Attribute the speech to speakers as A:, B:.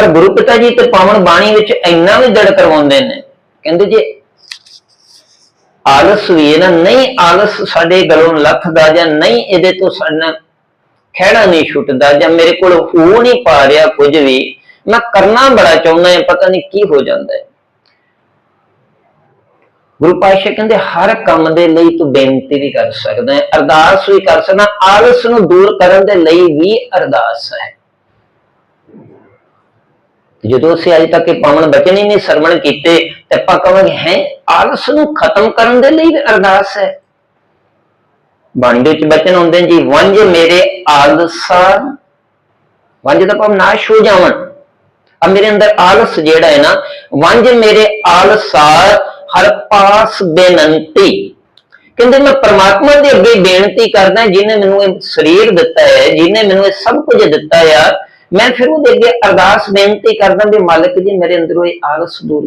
A: ਪਰ ਗੁਰੂ ਪਿਤਾ ਜੀ ਤੇ ਪਾਵਨ ਬਾਣੀ ਵਿੱਚ ਇੰਨਾ ਵੀ ਦੜ ਕਰਵਾਉਂਦੇ ਨੇ, ਕਹਿੰਦੇ ਜੇ ਆਲਸ ਵੀ ਨਾ, ਨਹੀਂ ਆਲਸ ਸਾਡੇ ਗਲੋਂ ਲੱਥਦਾ ਜਾਂ ਨਹੀਂ ਇਹਦੇ ਤੋਂ ਸਾਡਾ ਖਹਿੜਾ ਨਹੀਂ ਛੁੱਟਦਾ ਜਾਂ ਮੇਰੇ ਕੋਲ ਹੋ ਨਹੀਂ ਪਾ ਰਿਹਾ ਕੁਝ ਵੀ, ਮੈਂ ਕਰਨਾ ਬੜਾ ਚਾਹੁੰਦਾ ਹਾਂ, ਪਤਾ ਨਹੀਂ ਕੀ ਹੋ ਜਾਂਦਾ ਹੈ। ਗੁਰੂ ਪਾਤਸ਼ਾਹ ਕਹਿੰਦੇ, ਹਰ ਕੰਮ ਦੇ ਲਈ ਤੂੰ ਬੇਨਤੀ ਵੀ ਕਰ ਸਕਦਾ ਹੈ, ਅਰਦਾਸ ਵੀ ਕਰ ਸਕਦਾ, ਆਲਸ ਨੂੰ ਦੂਰ ਕਰਨ ਦੇ ਲਈ ਵੀ ਅਰਦਾਸ ਹੈ। ਜਦੋਂ ਅਸੀਂ ਅਜੇ ਤੱਕ ਇਹ ਪਾਵਨ ਬਚਨ ਹੀ ਨਹੀਂ ਸਰਵਣ ਕੀਤੇ, ਤੇ ਆਪਾਂ ਕਹਾਂਗੇ, ਹੈ, ਆਲਸ ਨੂੰ ਖਤਮ ਕਰਨ ਦੇ ਲਈ ਵੀ ਅਰਦਾਸ ਹੈ। ਬਾਣੀ ਦੇ ਵਿੱਚ ਬਚਨ ਹੁੰਦੇ ਜੀ, ਵੰਜ ਮੇਰੇ ਆਲਸਾ। ਵੰਜ ਦਾ ਭਾਵ ਨਾਸ਼ ਹੋ ਜਾਵਣ। ਆ ਮੇਰੇ ਅੰਦਰ ਆਲਸ ਜਿਹੜਾ ਹੈ ਨਾ, ਵੰਜ ਮੇਰੇ ਆਲਸਾਰ ਹਰ ਪਾਸ ਬੇਨੰਤੀ। ਕਹਿੰਦੇ ਮੈਂ ਪ੍ਰਮਾਤਮਾ ਦੇ ਅੱਗੇ ਬੇਨਤੀ ਕਰਦਾ ਜਿਹਨੇ ਮੈਨੂੰ ਇਹ ਸਰੀਰ ਦਿੱਤਾ ਹੈ ਜਿਹਨੇ ਮੈਨੂੰ ਇਹ ਸਭ ਕੁਝ ਦਿੱਤਾ ਹੈ ਮੈਂ ਫਿਰ ਉਹਦੇ ਅੱਗੇ ਅਰਦਾਸ ਬੇਨਤੀ ਕਰਦਾ ਵੀ ਮਾਲਕ ਜੀ, ਮੇਰੇ ਅੰਦਰੋਂ ਇਹ ਆਲਸ ਦੂਰ